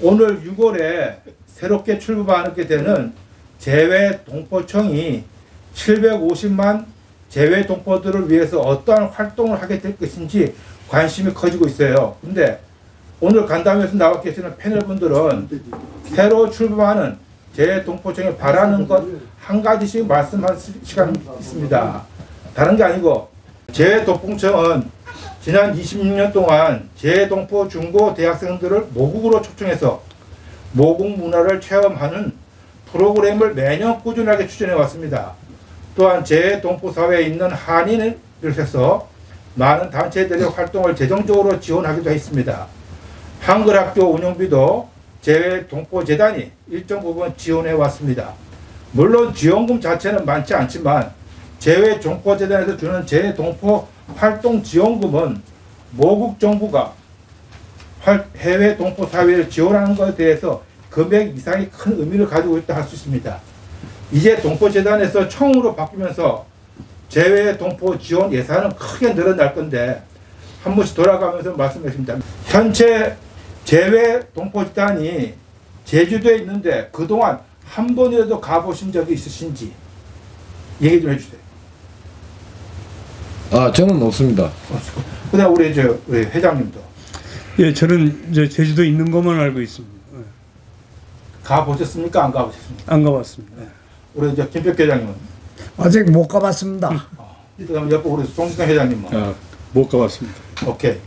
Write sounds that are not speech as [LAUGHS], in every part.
오늘 6월에 새롭게 출범하게 되는 재외 동포청이 750만 재외 동포들을 위해서 어떠한 활동을 하게 될 것인지 관심이 커지고 있어요. 근데 오늘 간담회에서 나와 계시는 패널분들은 새로 출범하는 재외 동포청에 바라는 것 한 가지씩 말씀할 시- 시간이 있습니다. 다른 게 아니고 재외동포청은 지난 26년 동안 재외동포 중고 대학생들을 모국으로 초청해서 모국 문화를 체험하는 프로그램을 매년 꾸준하게 추진해 왔습니다. 또한 재외동포 사회에 있는 한인을 비롯해서 많은 단체들의 활동을 재정적으로 지원하기도 했습니다. 한글학교 운영비도 재외동포재단이 일정 부분 지원해 왔습니다. 물론 지원금 자체는 많지 않지만 재외동포재단에서 주는 재외동포 활동 지원금은 모국 정부가 활- 해외 동포 사회를 지원하는 것에 대해서 금액 이상이 큰 의미를 가지고 있다 할 수 있습니다. 이제 동포재단에서 청으로 바뀌면서 재외 동포 지원 예산은 크게 늘어날 건데 한 번씩 돌아가면서 말씀드립니다. 현재 재외 동포재단이 제주도에 있는데 그동안 한 번이라도 가보신 적이 있으신지 얘기 좀 해주세요. 아 저는 없습니다. 그다음 우리 저 우리 회장님도 예, 저는 이제 제주도에 있는 것만 알고 있습니다. 예, 가 보셨습니까? 안 가 보셨습니까? 안 가봤습니다. 우리 이제 김백교 회장님은 아직 못 가봤습니다. 그다음 옆에 우리 송지성 회장님은 아, 못 가봤습니다. 오케이.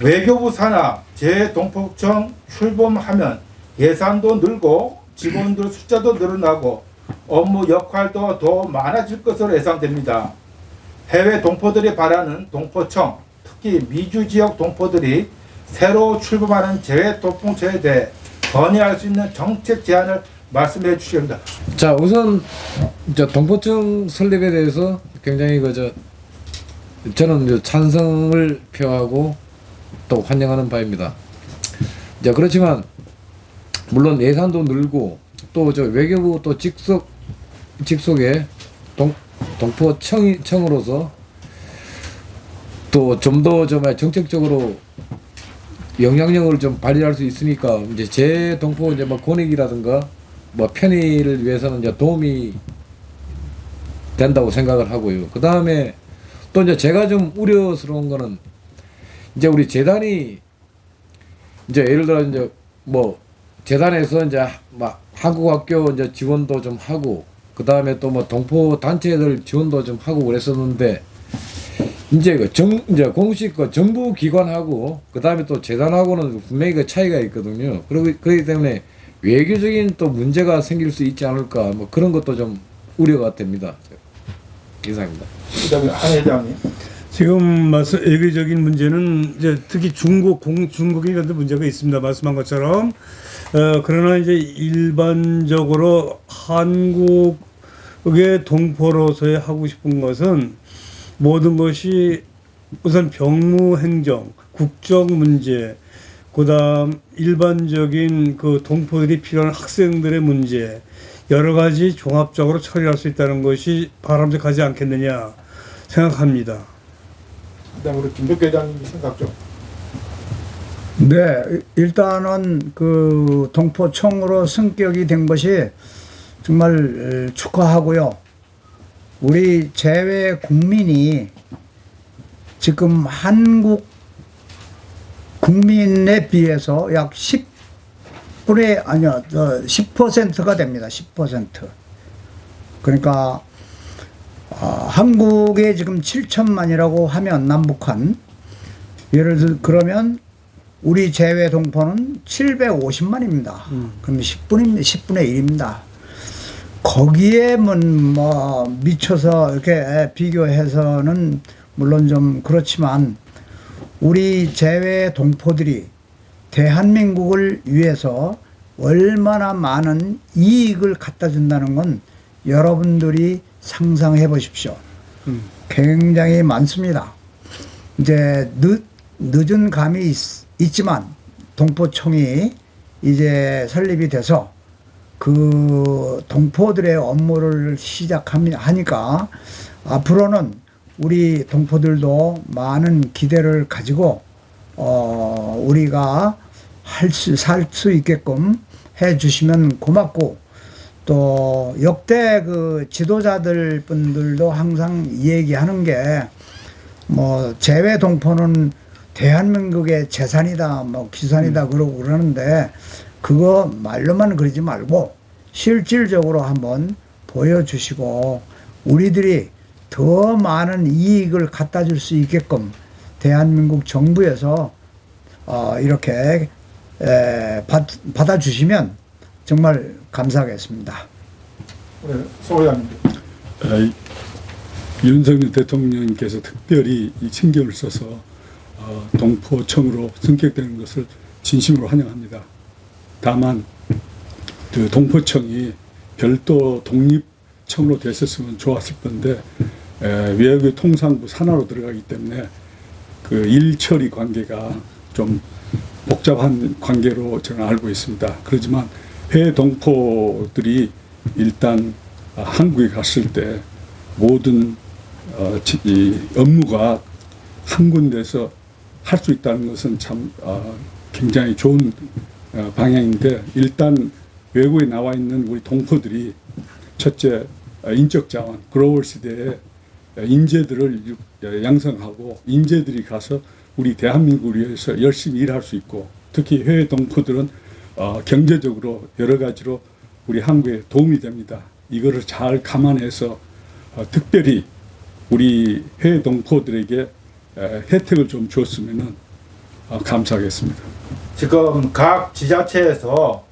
외교부 산하 재동포청 출범하면 예산도 늘고 직원들 숫자도 늘어나고 업무 역할도 더 많아질 것으로 예상됩니다. 해외 동포들이 바라는 동포청, 특히 미주 지역 동포들이 새로 출범하는 재외 동포청에 대해 건의할 수 있는 정책 제안을 말씀해 주시기 바랍니다. 자 우선 저 동포청 설립에 대해서 굉장히 그저 저는 찬성을 표하고 또 환영하는 바입니다. 자 그렇지만 물론 예산도 늘고 또 저 외교부 또 직속 직속의 동 동포청 청으로서 또 좀 더 좀 정책적으로 영향력을 좀 발휘할 수 있으니까 이제 제 동포 이제 뭐 권익이라든가 뭐 편의를 위해서는 이제 도움이 된다고 생각을 하고요. 그 다음에 또 이제 제가 좀 우려스러운 거는 이제 우리 재단이 이제 예를 들어 이제 뭐 재단에서 이제 막 한국 학교 이제 지원도 좀 하고 그 다음에 또 뭐 동포 단체들 지원도 좀 하고 그랬었는데 이제 그 정 이제 공식 그 정부 기관하고 그 다음에 또 재단하고는 분명히 그 차이가 있거든요. 그러기 그렇기 때문에 외교적인 또 문제가 생길 수 있지 않을까 뭐 그런 것도 좀 우려가 됩니다. 이상입니다. 그다음에 한 회장님. 지금 말씀 외교적인 문제는 이제 특히 중국 공 중국에 이런 데 문제가 있습니다. 말씀한 것처럼 어, 그러나 이제 일반적으로 한국 의 동포로서의 하고 싶은 것은 모든 것이 우선 병무 행정, 국정 문제, 그다음 일반적인 그 동포들이 필요한 학생들의 문제 여러 가지 종합적으로 처리할 수 있다는 것이 바람직하지 않겠느냐 생각합니다. 그다음 우리 김백교 회장님 생각 좀. 네, 일단은 그 동포청으로 승격이 된 것이 정말 에, 축하하고요. 우리 재외 국민이 지금 한국 국민에 비해서 약 10분의 아니요, 10%가 됩니다. 10%. 그러니까 어, 한국에 지금 7천만이라고 하면 남북한 예를 들 그러면 우리 재외 동포는 750만입니다. 그럼 10분입니다. 10분의 1입니다. 거기에 뭐, 뭐 미쳐서 이렇게 비교해서는 물론 좀 그렇지만 우리 재외 동포들이 대한민국을 위해서 얼마나 많은 이익을 갖다 준다는 건 여러분들이 상상해 보십시오. 굉장히 많습니다. 이제 늦, 늦은 감이 있, 지만 동포청이 이제 설립이 돼서 그 동포들의 업무를 시작하니까 앞으로는 우리 동포들도 많은 기대를 가지고 어 우리가 살수 있게끔 해 주시면 고맙고 또 역대 그 지도자들 분들도 항상 얘기하는 게 뭐 재외 동포는 대한민국의 재산이다 뭐 기산이다 그러고 그러는데 그거 말로만 그러지 말고 실질적으로 한번 보여주시고 우리들이 더 많은 이익을 갖다 줄 수 있게끔 대한민국 정부에서 어, 이렇게 에, 받, 받아주시면 정말 감사하겠습니다. 우리 소장님. 어, 윤석열 대통령께서 특별히 이 신경을 써서 어, 동포청으로 승격되는 것을 진심으로 환영합니다. 다만 그 동포청이 별도 독립청으로 됐었으면 좋았을 건데 에, 외교 통상부 산하로 들어가기 때문에 그 일처리 관계가 좀 복잡한 관계로 저는 알고 있습니다. 그렇지만 해외 동포들이 일단 아, 한국에 갔을 때 모든 어, 지- 이 업무가 한 군데서 할 수 있다는 것은 참 어, 굉장히 좋은 어, 방향인데 일단 외국에 나와 있는 우리 동포들이 첫째 어, 인적 자원 글로벌 시대에 어, 인재들을 유- 어, 양성하고 인재들이 가서 우리 대한민국을 위해서 열심히 일할 수 있고 특히 해외 동포들은 어, 경제적으로 여러 가지로 우리 한국에 도움이 됩니다. 이거를 잘 감안해서 어, 특별히 우리 해외 동포들에게 에, 혜택을 좀 줬으면 어, 감사하겠습니다. 지금 각 지자체에서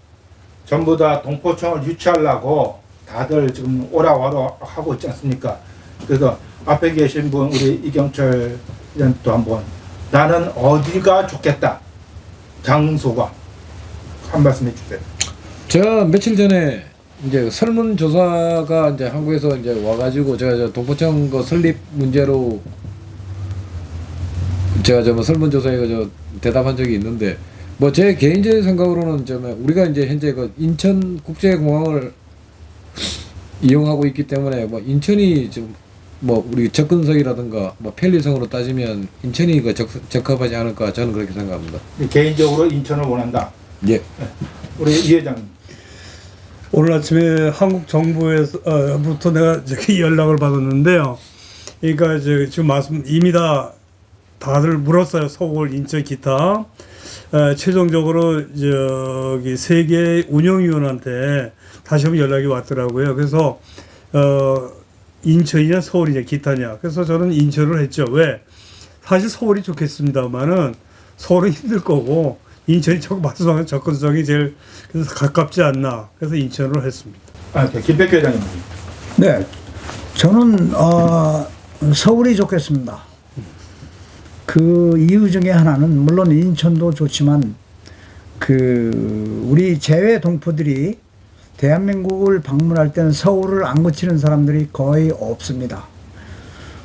전부 다 동포청을 유치하려고 다들 지금 오라와라 하고 있지 않습니까? 그래서 앞에 계신 분 우리 이경철 의원도 한번 나는 어디가 좋겠다 장소가 한 말씀 해주세요. 제가 며칠 전에 이제 설문조사가 이제 한국에서 이제 와가지고 제가 저 동포청 그 설립 문제로 제가 저 뭐 설문조사에 저 대답한 적이 있는데 뭐 제 개인적인 생각으로는 좀 우리가 이제 현재 그 인천 국제공항을 이용하고 있기 때문에 뭐 인천이 좀 뭐 우리 접근성이라든가 뭐 편리성으로 따지면 인천이 그 적, 적합하지 않을까 저는 그렇게 생각합니다. 개인적으로 인천을 원한다. 예. [LAUGHS] 우리 이 회장님. 오늘 아침에 한국 정부에서부터 내가 저기 [LAUGHS] 연락을 받았는데요. 그러니까 이제 지금 말씀 이미 다 다들 물었어요. 서울, 인천, 기타. 에, 최종적으로 저기 세계 운영위원한테 다시 한번 연락이 왔더라고요. 그래서 어 인천이냐 서울이냐 기타냐. 그래서 저는 인천을 했죠. 왜? 사실 서울이 좋겠습니다만은 서울은 힘들 거고 인천이 적 말씀하신 접근성이 제일 그래서 가깝지 않나. 그래서 인천으로 했습니다. 아, 김백규 회장님. 네, 저는 어, 서울이 좋겠습니다. 그 이유 중에 하나는 물론 인천도 좋지만 그 우리 재외 동포들이 대한민국을 방문할 때는 서울을 안 거치는 사람들이 거의 없습니다.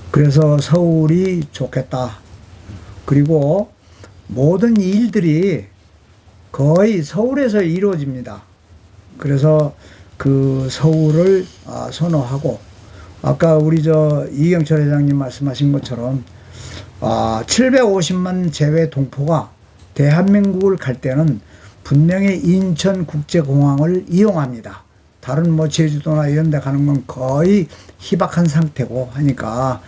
그래서 서울이 좋겠다. 그리고 모든 일들이 거의 서울에서 이루어집니다. 그래서 그 서울을 아, 선호하고 아까 우리 저 이경철 회장님 말씀하신 것처럼 아, 750만 재외 동포가 대한민국을 갈 때는 분명히 인천국제공항을 이용합니다. 다른 뭐 제주도나 이런 데 가는 건 거의 희박한 상태고 하니까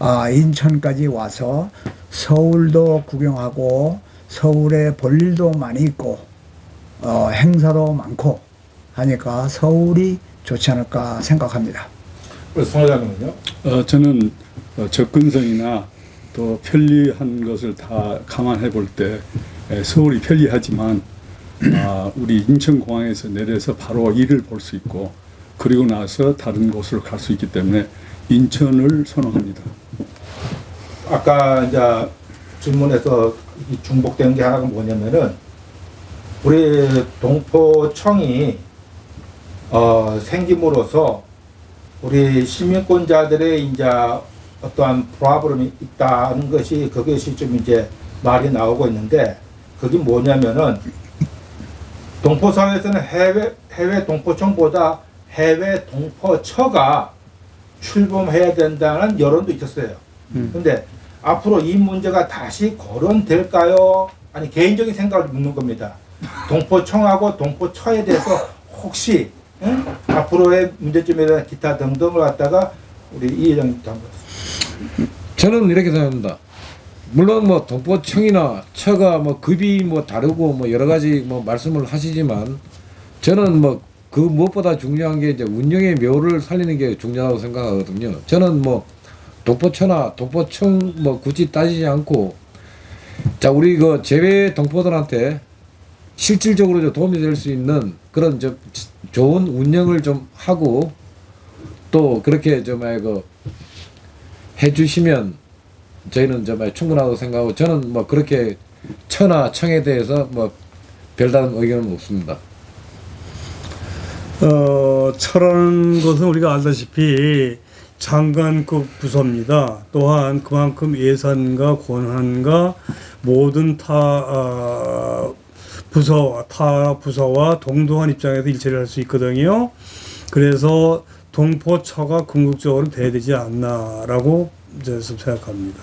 아, 인천까지 와서 서울도 구경하고 서울에 볼 일도 많이 있고 어, 행사도 많고 하니까 서울이 좋지 않을까 생각합니다. 송 회장님은요? 어, 저는 어, 접근성이나 또 편리한 것을 다 감안해 볼 때 서울이 편리하지만 아, 우리 인천공항에서 내려서 바로 일을 볼 수 있고 그리고 나서 다른 곳으로 갈 수 있기 때문에 인천을 선호합니다. 아까 이제 질문에서 이 중복된 게 하나가 뭐냐면은 우리 동포청이 어, 생김으로써 우리 시민권자들의 이제 어떠한 프로블럼이 있다는 것이 그것이 좀 이제 말이 나오고 있는데 그게 뭐냐면은 동포 사회에서는 해외 해외 동포청보다 해외 동포처가 출범해야 된다는 여론도 있었어요. 근데 앞으로 이 문제가 다시 거론될까요? 아니 개인적인 생각을 묻는 겁니다. 동포청하고 동포처에 대해서 혹시 응? 앞으로의 문제점에 대한 기타 등등을 갖다가 우리 이 회장님도 한번 저는 이렇게 생각합니다. 물론 뭐 동포청이나 처가 뭐 급이 뭐 다르고 뭐 여러 가지 뭐 말씀을 하시지만 저는 뭐 그 무엇보다 중요한 게 이제 운영의 묘를 살리는 게 중요하다고 생각하거든요. 저는 뭐 동포처나 동포청 뭐 굳이 따지지 않고 자 우리 그 재외 동포들한테 실질적으로 좀 도움이 될 수 있는 그런 좀 좋은 운영을 좀 하고 또 그렇게 좀그 해주시면 저희는 정말 충분하다고 생각하고 저는 뭐 그렇게 처나 청에 대해서 뭐 별다른 의견은 없습니다. 어, 철하는 것은 우리가 알다시피 장관급 부서입니다. 또한 그만큼 예산과 권한과 모든 타 아, 부서 타 부서와 동등한 입장에서 일처리할 수 있거든요. 그래서 동포처가 궁극적으로 돼야 되지 않나라고 이제 생각합니다.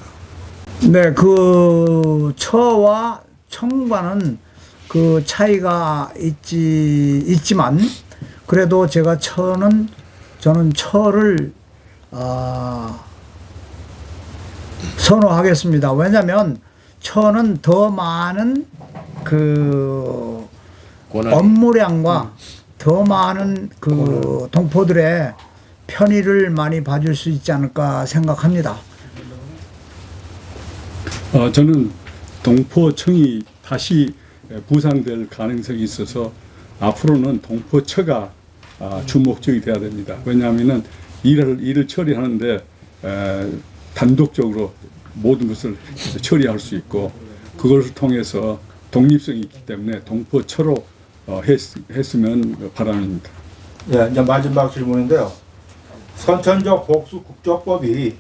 네, 그 처와 청과는 그 차이가 있지 있지만 그래도 제가 처는 저는 처를 아, 선호하겠습니다. 왜냐하면 처는 더 많은 그 권한 업무량과 더 많은 그 동포들의 편의를 많이 봐줄 수 있지 않을까 생각합니다. 어, 저는 동포청이 다시 부상될 가능성이 있어서 앞으로는 동포처가 아, 주목적이 돼야 됩니다. 왜냐하면은 일을 일을 처리하는데 에, 단독적으로 모든 것을 처리할 수 있고 그것을 통해서 독립성이 있기 때문에 동포처로 어, 했, 했으면 바람입니다. 예, 이제 마지막 질문인데요. 선천적 복수 국적법이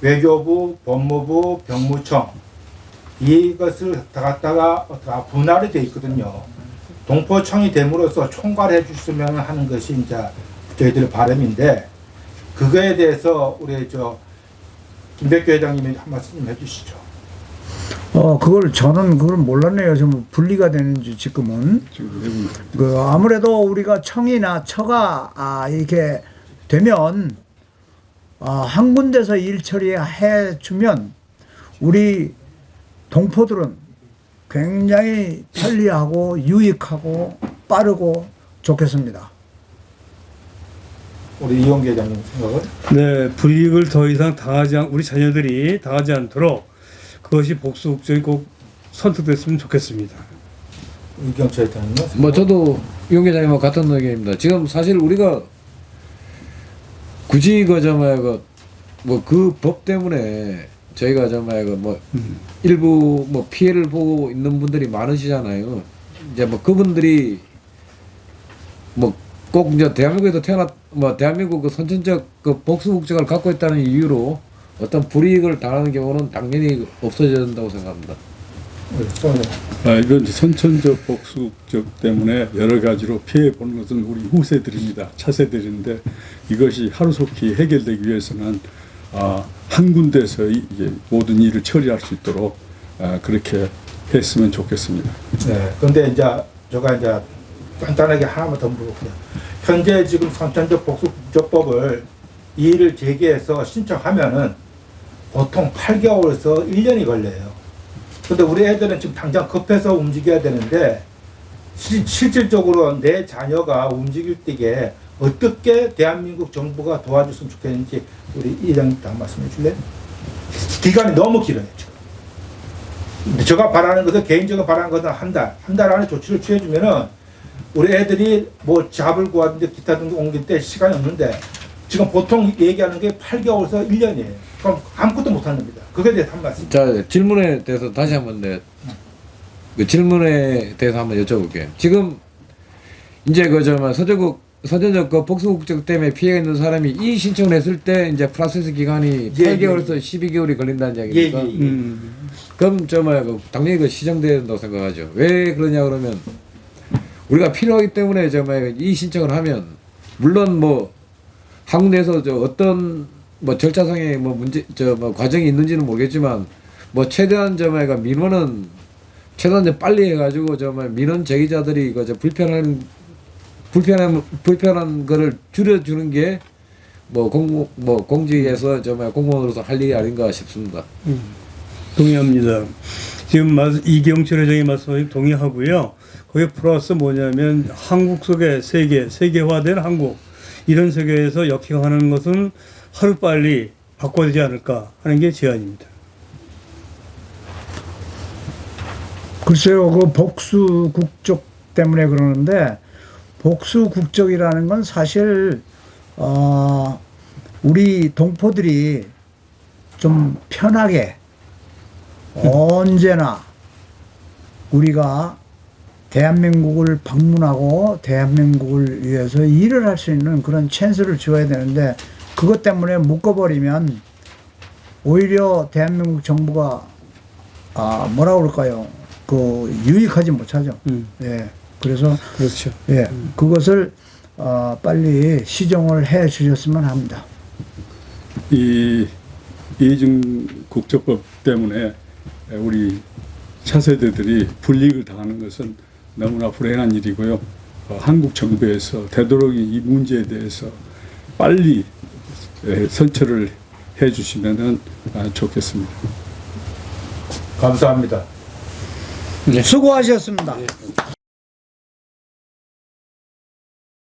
외교부, 법무부, 병무청 이것을 다 갖다가 다 분할이 돼 있거든요. 동포청이 됨으로써 총괄해 주시면 하는 것이 이제 저희들의 바람인데 그거에 대해서 우리 저 김백교 회장님이 한 말씀 좀 해주시죠. 어 그걸 저는 그걸 몰랐네요. 좀 분리가 되는지 지금은 지금 그 아무래도 우리가 청이나 처가 아 이렇게 되면 아, 한 군데서 일 처리해 주면 우리 동포들은 굉장히 편리하고 유익하고 빠르고 좋겠습니다. 우리 이용기 회장님 생각은? 네, 불이익을 더 이상 당하지 않, 우리 자녀들이 당하지 않도록 그것이 복수 국적이 꼭 선택됐으면 좋겠습니다. 이경철 회장님은? 뭐 저도 용 회장님과 같은 의견입니다. 지금 사실 우리가 굳이 그 정말 그뭐그 법 때문에 저희가 정말 그뭐 일부 뭐 피해를 보고 있는 분들이 많으시잖아요. 이제 뭐 그분들이 뭐 꼭 이제 대한민국에서 태어났 뭐 대한민국 그 선천적 그 복수 국적을 갖고 있다는 이유로 어떤 불이익을 당하는 경우는 당연히 없어져야 된다고 생각합니다. 회장. 아, 이런 선천적 복수적 때문에 여러 가지로 피해 보는 것은 우리 후세들입니다. 차세들인데 이것이 하루속히 해결되기 위해서는 아, 한 군데서 이- 이제 모든 일을 처리할 수 있도록 아, 그렇게 했으면 좋겠습니다. 네. 근데 이제 제가 이제 간단하게 하나만 더 물어볼게요. 현재 지금 선천적 복수 국적법을 이의를 제기해서 신청하면은 보통 8개월에서 1년이 걸려요. 근데 우리 애들은 지금 당장 급해서 움직여야 되는데 실, 실질적으로 내 자녀가 움직일 때에 어떻게 대한민국 정부가 도와줬으면 좋겠는지 우리 이 회장님 한 말씀해 줄래요? 기간이 너무 길어요 지금. 제가 바라는 것은 개인적으로 바라는 것은 한 달, 한 달 안에 조치를 취해주면은 우리 애들이 뭐 잡을 구하는데 기타 등등 옮길 때 시간이 없는데 지금 보통 얘기하는 게 8개월에서 1년이에요. 그럼 아무것도 못하는 겁니다. 그거에 대해서 한 말씀. 자 질문에 대해서 다시 한번 내, 그 질문에 대해서 한번 여쭤볼게요. 지금 이제 그저 서저국 서전적 그 복수국적 때문에 피해 있는 사람이 이 신청을 했을 때 이제 프로세스 기간이 예, 8개월에서 12개월이 걸린다는 예, 이야기니까 예, 예. 음. 그럼 저 뭐야 그 당연히 그 시정돼야 된다고 생각하죠. 왜 그러냐 그러면 우리가 필요하기 때문에 저 뭐야 이 신청을 하면 물론 뭐 한국 내에서 저 어떤 뭐 절차상의 뭐 문제 저 뭐 과정이 있는지는 모르겠지만 뭐 최대한 저 뭐야 민원은 이제 빨리 해가지고 정말 민원 제기자들이 이거 저 불편한 불편한 불편한 거를 줄여주는 게 뭐 공뭐 공직에서 정말 공무원으로서 할 일이 아닌가 싶습니다. 동의합니다. 지금 마- 이경철 회장이 말씀하신 동의하고요. 거기에 플러스 뭐냐면 한국 속의 세계, 세계화된 한국 이런 세계에서 역행하는 것은 하루 빨리 바꿔야 되지 않을까 하는 게 제안입니다. 글쎄요, 그 복수 국적 때문에 그러는데 복수 국적이라는 건 사실 어, 우리 동포들이 좀 편하게 언제나 우리가 대한민국을 방문하고 대한민국을 위해서 일을 할 수 있는 그런 찬스를 줘야 되는데 그것 때문에 묶어버리면 오히려 대한민국 정부가 아 뭐라 그럴까요? 그 유익하지 못하죠. 음, 예. 그래서 그렇죠. 예 그것을 어, 빨리 시정을 해 주셨으면 합니다. 이 이중 국적법 때문에 우리 차세대들이 불이익을 당하는 것은 너무나 불행한 일이고요. 어, 한국 정부에서 되도록 이 문제에 대해서 빨리 에, 선처를 해 주시면은 아, 좋겠습니다. 감사합니다. 수고하셨습니다.